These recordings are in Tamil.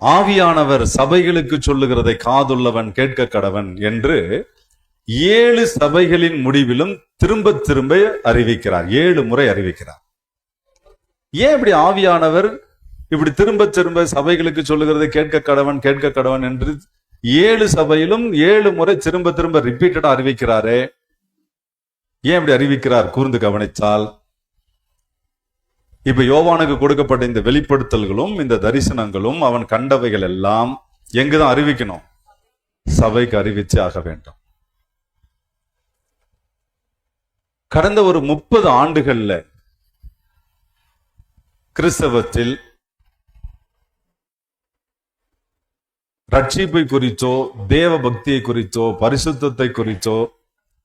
ஆவியானவர் சபைகளுக்கு சொல்லுகிறதை காதுள்ளவன் கேட்க கடவன் என்று ஏழு சபைகளின் முடிவிலும் திரும்ப திரும்ப அறிவிக்கிறார். ஏழு முறை அறிவிக்கிறார். ஏன் இப்படி ஆவியானவர் இப்படி திரும்ப திரும்ப சபைகளுக்கு சொல்லுகிறதை கேட்க கடவன் கேட்க கடவன் என்று ஏழு சபையிலும் ஏழு முறை திரும்ப திரும்ப ரிப்பீட்டடா அறிவிக்கிறாரே? ஏன் இப்படி அறிவிக்கிறார்? கூர்ந்து கவனித்தால் இப்ப யோவானுக்கு கொடுக்கப்பட்ட இந்த வெளிப்படுத்தல்களும் இந்த தரிசனங்களும் அவன் கண்டவைகள் எல்லாம் எங்குதான் அறிவிக்கணும்? சபைக்கு அறிவிச்சு ஆக வேண்டும். கடந்த ஒரு முப்பது ஆண்டுகள்ல கிறிஸ்தவத்தில் ரட்சிப்பை குறிச்சோ தேவ பக்தியை குறித்தோ பரிசுத்தத்தை குறித்தோ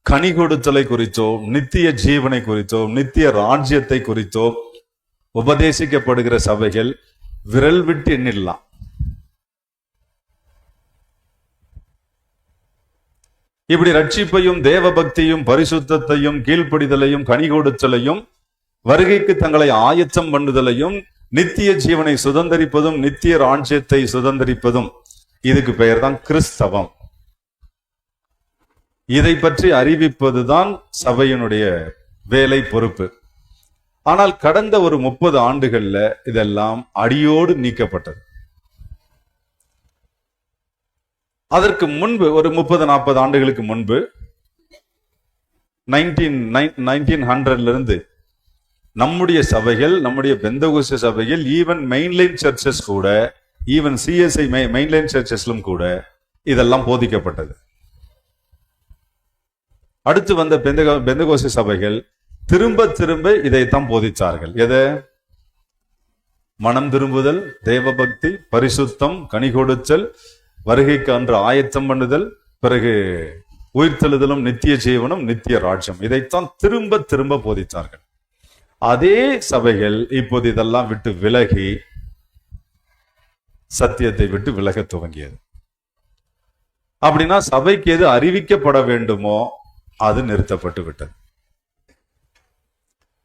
கனி கொடுத்தலை குறித்தோ நித்திய ஜீவனை குறிச்சோ நித்திய ராஜ்யத்தை குறித்தோ உபதேசிக்கப்படுகிற சபைகள் விரல் விட்டு எண்ணிடலாம். இப்படி ரட்சிப்பையும் தேவ பக்தியும் பரிசுத்தத்தையும் கீழ்ப்படிதலையும் கனி கொடுத்தலையும் வருகைக்கு தங்களை ஆயத்தம் பண்ணுதலையும் நித்திய ஜீவனை சுதந்தரிப்பதும் நித்திய ராஜ்யத்தை சுதந்தரிப்பதும். இதுக்கு பெயர் தான் கிறிஸ்தவம். இதை பற்றி அறிவிப்பதுதான் சபையினுடைய வேலை பொறுப்பு. ஆனால் கடந்த ஒரு முப்பது ஆண்டுகள்ல இதெல்லாம் அடியோடு நீக்கப்பட்டது. அதற்கு முன்பு ஒரு முப்பது நாற்பது ஆண்டுகளுக்கு முன்பு நைன்டீன் நைன்டீன் ஹண்ட்ரட்ல இருந்து நம்முடைய சபைகள் நம்முடைய பெந்தகோச சபைகள் ஈவன் மெயின்லைன் சர்ச்சஸ் கூட ஈவன் சிஎஸ்ஐ மெயின்லைன் சர்ச்சஸ்லும் கூட இதெல்லாம் போதிக்கப்பட்டது. அடுத்து வந்த பெந்தகோச சபைகள் திரும்ப திரும்ப இதைத்தான் போதிச்சார்கள். எதை? மனம் திரும்புதல் தேவபக்தி பரிசுத்தம் கனி கொடுத்தல் வருகைக்கு அன்று ஆயத்தம் பண்ணுதல் பிறகு உயிர்த்தெழுதலும் நித்திய ஜீவனும் நித்திய ராஜ்யம். இதைத்தான் திரும்ப திரும்ப போதித்தார்கள் அதே சபைகள் இப்போது இதெல்லாம் விட்டு விலகி சத்தியத்தை விட்டு விலக துவங்கியது. அப்படின்னா சபைக்கு எது அறிவிக்கப்பட வேண்டுமோ அது நிறுத்தப்பட்டு விட்டது.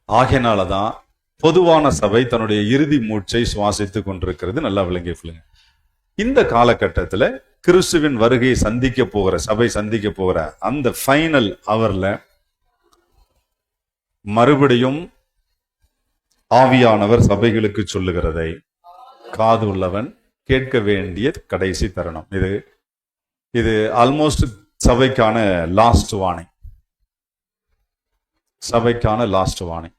ஆகையினாலதான் பொதுவான சபை தன்னுடைய இறுதி மூச்சை சுவாசித்துக் கொண்டிருக்கிறது. நல்லா விளங்கி சொல்லுங்க இந்த காலகட்டத்தில் கிறிஸ்துவின் வருகையை சந்திக்க போகிற சபை சந்திக்க போகிற அந்த ஃபைனல் அவர்ல மறுபடியும் ஆவியானவர் சபைகளுக்கு சொல்லுகிறதை காது உள்ளவன் கேட்க வேண்டிய கடைசி தருணம். இது இது ஆல்மோஸ்ட் சபைக்கான லாஸ்ட் வார்னிங் சபைக்கான லாஸ்ட் வார்னிங்